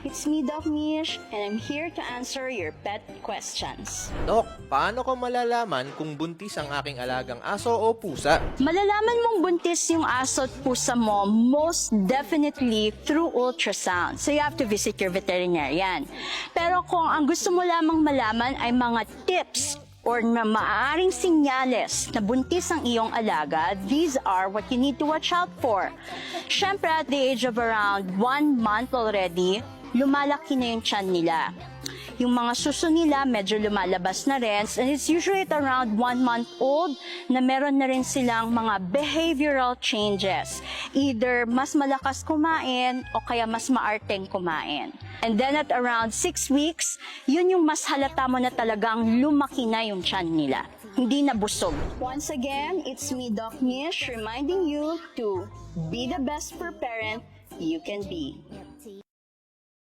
It's me, Doc Mish, and I'm here to answer your pet questions. Dok, paano ko malalaman kung buntis ang aking alagang aso o pusa? Malalaman mong buntis yung aso at pusa mo most definitely through ultrasound. So you have to visit your veterinarian. Pero kung ang gusto mo lamang malaman ay mga tips or na maaaring sinyales na buntis ang iyong alaga, these are what you need to watch out for. Siyempre, at the age of around one month already, lumalaki na yung tiyan nila. Yung mga suso nila medyo lumalabas na rin and it's usually at around one month old na meron na rin silang mga behavioral changes. Either mas malakas kumain o kaya mas maarteng kumain. And then at around six weeks, yun yung mas halata mo na talagang lumaki na yung tiyan nila. Hindi na busog. Once again, it's me, Doc Mish, reminding you to be the best for parent you can be.